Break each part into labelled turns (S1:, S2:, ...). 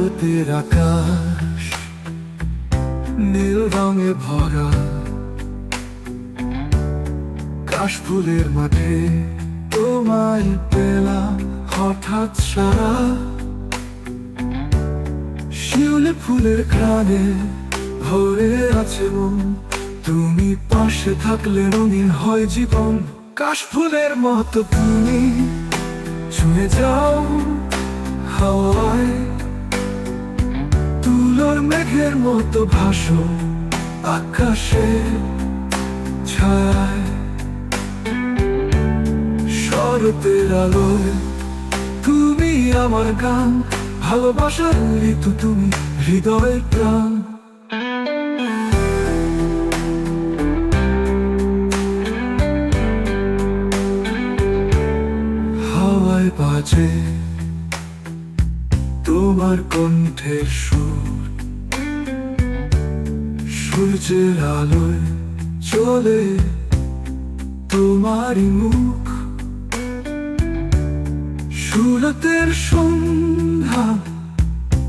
S1: শরতের আকাশ, নীল রঙে ভরা কাশফুলের মাঠে তোমায় পেলাম হঠাৎ সারা। শিউলি ফুলের ঘ্রাণে ভরে আছে মন, তুমি পাশে থাকলে রঙিন হয় জীবন। কাশফুলের মতো তুমি ছুঁয়ে যাও হাওয়ায়। মেঘের মতো ভাসো আকাশে ছায়। শরতের আলোয় তুমি আমার গান ভালোবাসার ঋতু তুমি হৃদয়ের প্রাণ। হাওয়ায় বাজে তোমার কণ্ঠের সুর। সূর্যের আলোয় চলে তোমারই মুখ। সুরতের সন্ধ্যা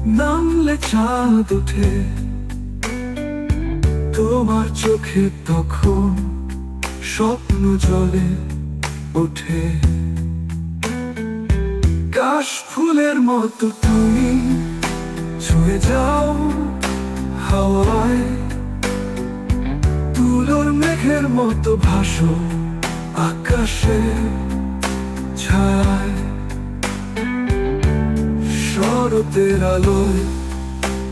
S1: নামলে চাঁদ ওঠে। তোমার চোখে তখন স্বপ্ন জলে ওঠে। কাশ ফুলের মতো তুমি ছুঁয়ে যাও হাওয়ায়। মেঘের মতো ভাসো আকাশে ছায় শরতের আলোয়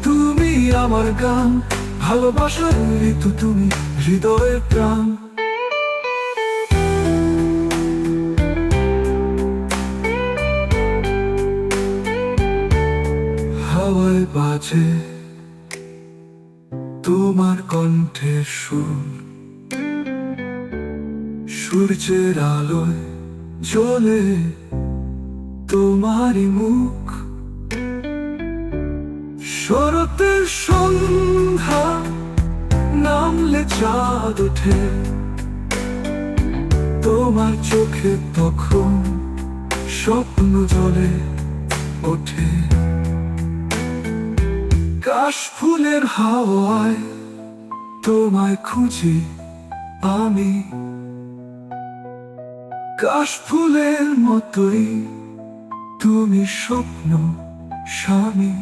S1: তুমি আমার গান ভালোবাসার ঋতু তুমি হৃদয়ের প্রাণ। হাওয়ায় বাজে তোমার কণ্ঠে সুর। সূর্যের আলোয় জ্বলে তোমারই মুখ। শরতের সন্ধ্যা নামলে চাঁদ ওঠে। তোমার চোখে তখন স্বপ্ন জলে ওঠে। কাশ ফুলের হাওয়ায় তোমায় খুঁজি আমি। কাশ ফুলের মতোই তুমি স্বপ্ন স্বামী।